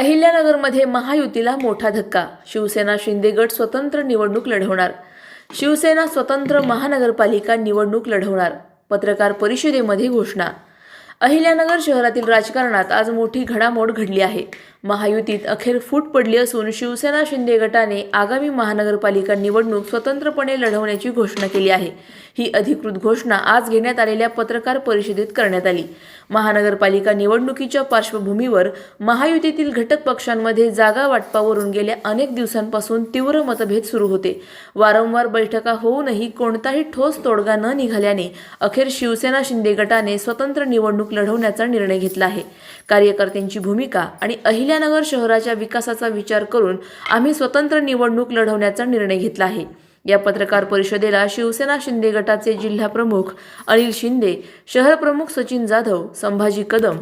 अहिल्यानगरमध्ये महायुतीला मोठा धक्का. शिवसेना शिंदे गट स्वतंत्र निवडणूक लढवणार. शिवसेना स्वतंत्र महानगरपालिका निवडणूक लढवणार. पत्रकार परिषदेमध्ये घोषणा. अहिल्यानगर शहरातील राजकारणात आज मोठी घडामोड घडली आहे. महायुतीत अखेर फूट पडली असून शिवसेना शिंदे गटाने आगामी महानगरपालिका निवडणूक स्वतंत्रपणे लढवण्याची घोषणा केली आहे. ही अधिकृत घोषणा आज घेण्यात आलेल्या पत्रकार परिषदेत करण्यात आली. महानगरपालिका निवडणुकीच्या पार्श्वभूमीवर महायुतीतील घटक पक्षांमध्ये जागा वाटपावरून गेल्या अनेक दिवसांपासून तीव्र मतभेद सुरू होते. वारंवार बैठका होऊनही कोणताही ठोस तोडगा न निघाल्याने अखेर शिवसेना शिंदे गटाने स्वतंत्र निवडणूक लढवण्याचा निर्णय घेतला आहे. कार्यकर्त्यांची भूमिका आणि अहिल्यानगर शहराच्या विकासाचा विचार करून आम्ही स्वतंत्र निवडणूक लढवण्याचा निर्णय घेतला आहे. या पत्रकार परिषदेला शिवसेना शिंदे गटाचे जिल्हा प्रमुख अनिल शिंदे शहर प्रमुख सचिन जाधव संभाजी कदम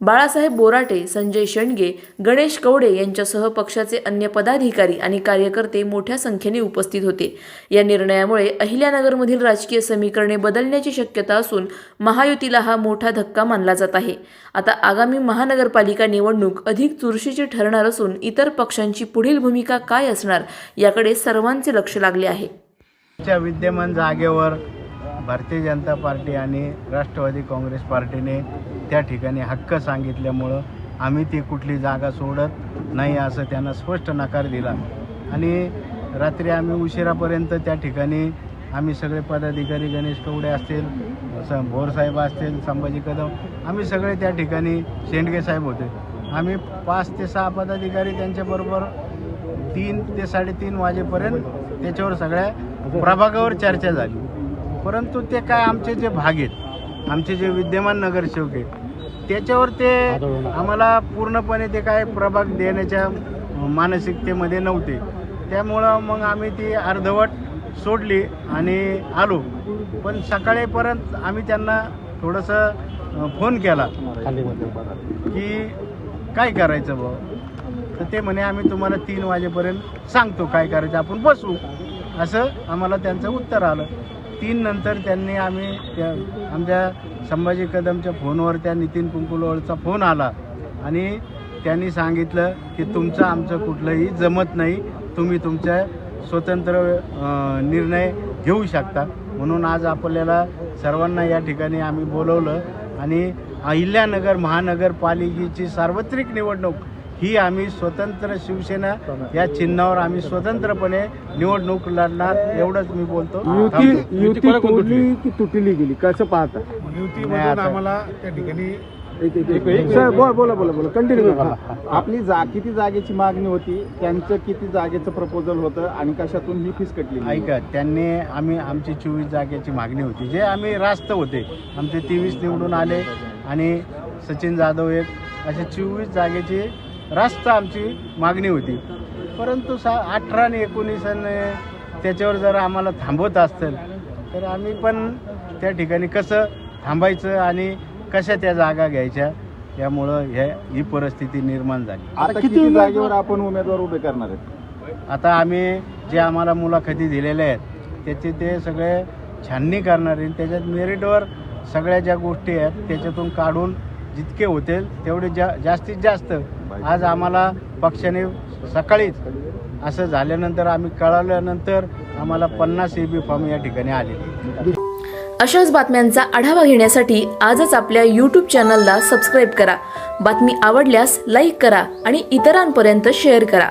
बाळासाहेब बोराटे संजय शेंडगे गणेश कवडे यांच्यासह पक्षाचे अन्य पदाधिकारी आणि कार्यकर्ते मोठ्या संख्येने उपस्थित होते. या निर्णयामुळे अहिल्यानगरमधील राजकीय समीकरणे बदलण्याची शक्यता असून महायुतीला हा मोठा धक्का मानला जात आहे. आता आगामी महानगरपालिका निवडणूक अधिक चुरशीची ठरणार असून इतर पक्षांची पुढील भूमिका काय असणार याकडे सर्वांचे लक्ष लागले आहे. विद्यमान जागेवर भारतीय जनता पार्टी आणि राष्ट्रवादी काँग्रेस पार्टीने त्या ठिकाणी हक्क सांगितल्यामुळं आम्ही ती कुठली जागा सोडत नाही असं त्यांना स्पष्ट नकार दिला. आणि रात्री आम्ही उशिरापर्यंत त्या ठिकाणी आम्ही सगळे पदाधिकारी गणेश कवडे असतील स- भोरसाहेब असतील संभाजी कदम आम्ही सगळे त्या ठिकाणी शेंडगे साहेब होते. आम्ही पाच ते सहा पदाधिकारी त्यांच्याबरोबर तीन ते साडेतीन वाजेपर्यंत त्याच्यावर सगळ्या प्रभागावर चर्चा झाली. परंतु ते काय आमचे जे भाग आहेत आमचे जे विद्यमान नगरसेवक आहेत त्याच्यावर ते आम्हाला पूर्णपणे ते काय प्रभाग देण्याच्या मानसिकतेमध्ये नव्हते. त्यामुळं मग आम्ही ती अर्धवट सोडली आणि आलो. पण सकाळीपर्यंत आम्ही त्यांना थोडंसं फोन केला की काय करायचं भाऊ तर ते म्हणे आम्ही तुम्हाला तीन वाजेपर्यंत सांगतो काय करायचं आपण बसू. असं आम्हाला त्यांचं उत्तर आलं. तीन नंतर त्यांनी आम्ही त्या आमच्या संभाजी कदमच्या फोनवर त्या नितीन कुंकुलवरचा फोन आला. आणि त्यांनी सांगितलं की तुमचं आमचं कुठलंही जमत नाही. तुम्ही तुमच्या स्वतंत्र निर्णय घेऊ शकता. म्हणून आज आपल्याला सर्वांना या ठिकाणी आम्ही बोलवलं. आणि अहिल्यानगर महानगरपालिकेची सार्वत्रिक निवडणूक ही आम्ही स्वतंत्र शिवसेना या चिन्हावर आम्ही स्वतंत्रपणे निवडणूक लढणार एवढंच मी बोलतो. युती. युती तोडली की तुटली गेली? कसं पाहता? युतीमधून आता. आम्हाला त्या ठिकाणी बोला बोला बोला बोला. कंटिन्यू आपली जा किती जागेची मागणी होती? त्यांचं किती जागेचं प्रपोजल होतं? आणि कशातून ही फीस कटली ऐका त्यांनी आम्ही आमची चोवीस जागेची मागणी होती. जे आम्ही रास्त होते. आमचे तेवीस निवडून आले आणि सचिन जाधव एक. असे चोवीस जागेची रास्त आमची मागणी होती. परंतु सा अठरा आणि एकोणीस आणि त्याच्यावर जर आम्हाला थांबवत असतील तर आम्ही पण त्या ठिकाणी कसं थांबायचं आणि कशा त्या जागा घ्यायच्या त्यामुळं हे ही परिस्थिती निर्माण झाली. आता किती जागेवर आपण उमेदवार उभे करणार आहेत? आता आम्ही जे आम्हाला मुलाखती दिलेल्या आहेत त्याचे ते सगळे छाननी करणार आहे त्याच्यात मेरिटवर सगळ्या ज्या गोष्टी आहेत त्याच्यातून काढून जितके होतील तेवढे जा जास्तीत जास्त. आज आम्हाला पक्षाने सकाळीच असं झाल्यानंतर आम्ही कळाल्यानंतर आम्हाला पन्नास ए बी फॉर्म या ठिकाणी आले. अशाच बातम्यांचा आढावा घेण्यासाठी आजच आपल्या यूट्यूब चॅनलला सबस्क्राईब करा. बातमी आवडल्यास लाईक करा आणि इतरांपर्यंत शेअर करा.